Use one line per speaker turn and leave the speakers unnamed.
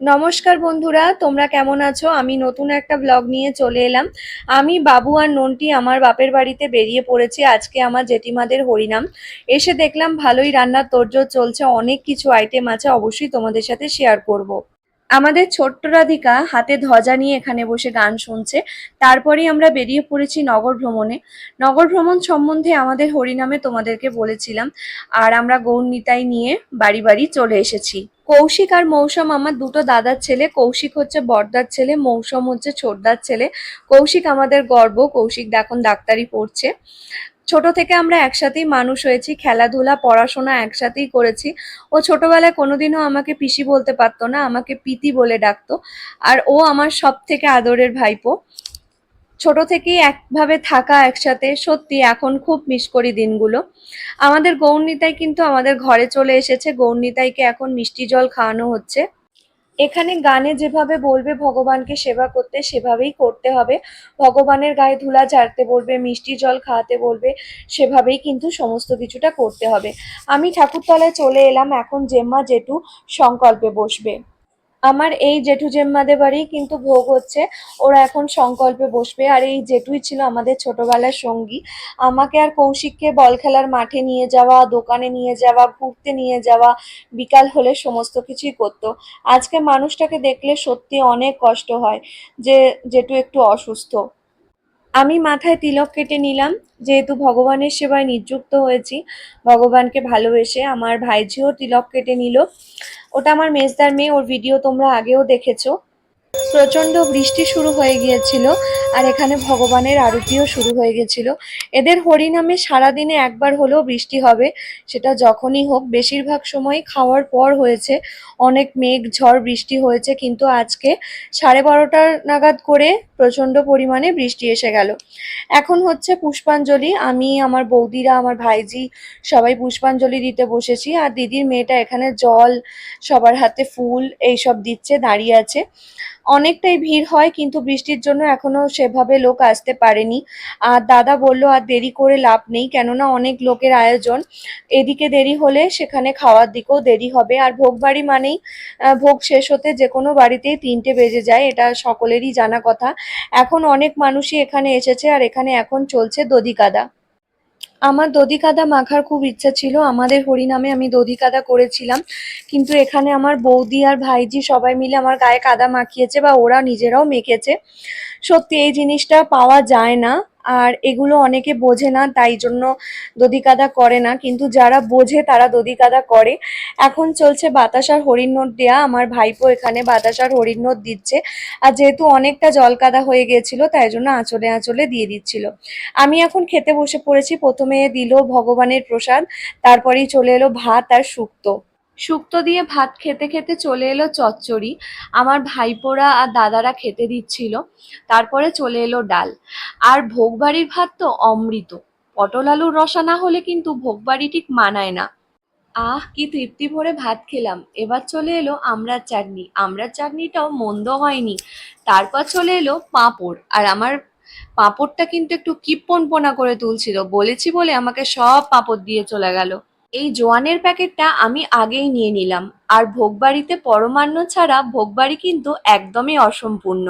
নমস্কার বন্ধুরা, তোমরা কেমন আছো? আমি নতুন একটা ব্লগ নিয়ে চলে এলাম। আমি বাবু আর নন্টি আমার বাপের বাড়িতে বেরিয়ে পড়েছি। আজকে আমার জেঠিমাদের হরিনাম। এসে দেখলাম ভালোই রান্নার তোড়জোড় চলছে, অনেক কিছু আইটেম আছে, অবশ্যই তোমাদের সাথে শেয়ার করব। আমাদের ছোট্ট রাধিকা হাতে ধ্বজা নিয়ে এখানে বসে গান শুনছে। তারপরেই আমরা বেরিয়ে পড়েছি নগর ভ্রমণে। নগর ভ্রমণ সম্বন্ধে আমাদের হরিনামে তোমাদেরকে বলেছিলাম। আর আমরা গৌর নিতাই নিয়ে বাড়ি বাড়ি চলে এসেছি। কৌশিক আর মৌসম আমার দুটো দাদার ছেলে, কৌশিক হচ্ছে বড়দার ছেলে, মৌসম হচ্ছে ছোটদার ছেলে। কৌশিক আমাদের গর্ব, কৌশিক এখন ডাক্তারি পড়ছে। ছোট থেকে আমরা একসাথেই মানুষ হয়েছি, খেলাধুলা, পড়াশোনা একসাথেই করেছি। ও ছোটবেলায় কোনোদিনও আমাকে পিসি বলতে পারতো না, আমাকে পিতি বলে ডাকতো। আর ও আমার সব থেকে আদরের ভাইপো। ছোট থেকেই একভাবে থাকা একসাথে সত্যি এখন খুব মিস করি দিনগুলো। আমাদের গৌরনিতাই কিন্তু আমাদের ঘরে চলে এসেছে। গৌরনিতাইকে এখন মিষ্টি জল খাওয়ানো হচ্ছে। এখানে গানে যেভাবে বলবে ভগবানকে সেবা করতে, সেভাবেই করতে হবে। ভগবানের গায়ে ধুলা ঝাড়তে বলবে, মিষ্টি জল খাওয়াতে বলবে, সেভাবেই কিন্তু সমস্ত কিছুটা করতে হবে। আমি ঠাকুরতলায় চলে এলাম। এখন জেম্মা জেঠু সংকল্পে বসবে। আমার এই জেঠু জেম্মাদের বাড়ি কিন্তু ভোগ হচ্ছে। ওরা এখন সংকল্পে বসবে। আর এই জেঠুই ছিল আমাদের ছোটবেলার সঙ্গী। আমাকে আর কৌশিককে বল খেলার মাঠে নিয়ে যাওয়া, দোকানে নিয়ে যাওয়া, ঘুরতে নিয়ে যাওয়া, বিকাল হলে সমস্ত কিছুই করতো। আজকে মানুষটাকে দেখলে সত্যি অনেক কষ্ট হয় যে জেঠু একটু অসুস্থ। আমি মাথায় তিলক কেটে নিলাম, যেহেতু ভগবানের সেবায় নিযুক্ত হয়েছি। ভগবানকে ভালোবেসে আমার ভাইঝিও তিলক কেটে নিল। ওটা আমার মেজদার মেয়ে, ওর ভিডিও তোমরা আগেও দেখেছ। প্রচণ্ড বৃষ্টি শুরু হয়ে গিয়েছিল, আর এখানে ভগবানের আরতিও শুরু হয়ে গেছিল এদের হরিনামে সারাদিনে একবার হলেও বৃষ্টি হবে, সেটা যখনই হোক। বেশিরভাগ সময় খাওয়ার পর হয়েছে, অনেক মেঘ ঝড় বৃষ্টি হয়েছে, কিন্তু আজকে সাড়ে বারোটার নাগাদ করে প্রচণ্ড পরিমাণে বৃষ্টি এসে গেল। এখন হচ্ছে পুষ্পাঞ্জলি। আমি, আমার বৌদিরা, আমার ভাইজি সবাই পুষ্পাঞ্জলি দিতে বসেছি। আর দিদির মেয়েটা এখানে জল, সবার হাতে ফুল এইসব দিচ্ছে, দাঁড়িয়ে আছে। অনেকটাই ভিড় হয়, কিন্তু বৃষ্টির জন্য এখনও সেভাবে লোক আসতে পারেনি। আর দাদা বলল, আর দেরি করে লাভ নেই। কেননা অনেক লোকের আয়োজন। এদিকে দেরি হলে সেখানে খাওয়ার দিকেও দেরি হবে। আর ভোগ বাড়ি মানেই ভোগ শেষ হতে যে কোনো বাড়িতেই তিনটে বেজে যায়, এটা সকলেরই জানা কথা। এখন অনেক মানুষই এখানে এসেছে আর এখানে এখন চলছে দধি কাদা আমার দধি কাদা মাখার খুব ইচ্ছা ছিল, আমাদের হরিনামে আমি দধি কাদা করেছিলাম, কিন্তু এখানে আমার বৌদি আর ভাইজি সবাই মিলে আমার গায়ে কাদা মাখিয়েছে বা ওরা নিজেরাও মেখেছে। সত্যি এই জিনিসটা পাওয়া যায় না। আর এগুলো অনেকে বোঝে না, তাই জন্য দধি কাদা করে না। কিন্তু যারা বোঝে, তারা দধি কাদা করে। এখন চলছে বাতাসার হরিণ নোট দেয়া। আমার ভাইপো এখানে বাতাসার হরিণ নোট দিচ্ছে। আর যেহেতু অনেকটা জল কাদা হয়ে গিয়েছিল তাই জন্য আঁচলে আঁচলে দিয়ে দিচ্ছিল। আমি এখন খেতে বসে পড়েছি। প্রথমে দিল ভগবানের প্রসাদ, তারপরেই চলে এলো ভাত আর শুক্তো। শুক্তো দিয়ে ভাত খেতে খেতে চলে এলো চচ্চড়ি। আমার ভাইপোরা আর দাদারা খেতে দিচ্ছিল। তারপরে চলে এলো ডাল। আর ভোগবাড়ির ভাত তো অমৃত। পটল আলুর রসা না হলে কিন্তু ভোগবাড়ি ঠিক মানায় না। আহ, কি তৃপ্তি ভরে ভাত খেলাম। এবার চলে এলো আমড়ার চাটনি। আমড়ার চাটনিটাও মন্দ হয়নি। তারপর চলে এলো পাঁপড়। আর আমার পাঁপড়টা কিন্তু একটু কিপ্পনপোনা করে তুলছিল। বলেছি বলে আমাকে সব পাঁপড় দিয়ে চলে গেল। এই জোয়ানের প্যাকেটটা আমি আগেই নিয়ে নিলাম। আর ভোগবাড়িতে পরমান্ন ছাড়া ভোগবাড়ি কিন্তু একদমই অসম্পূর্ণ।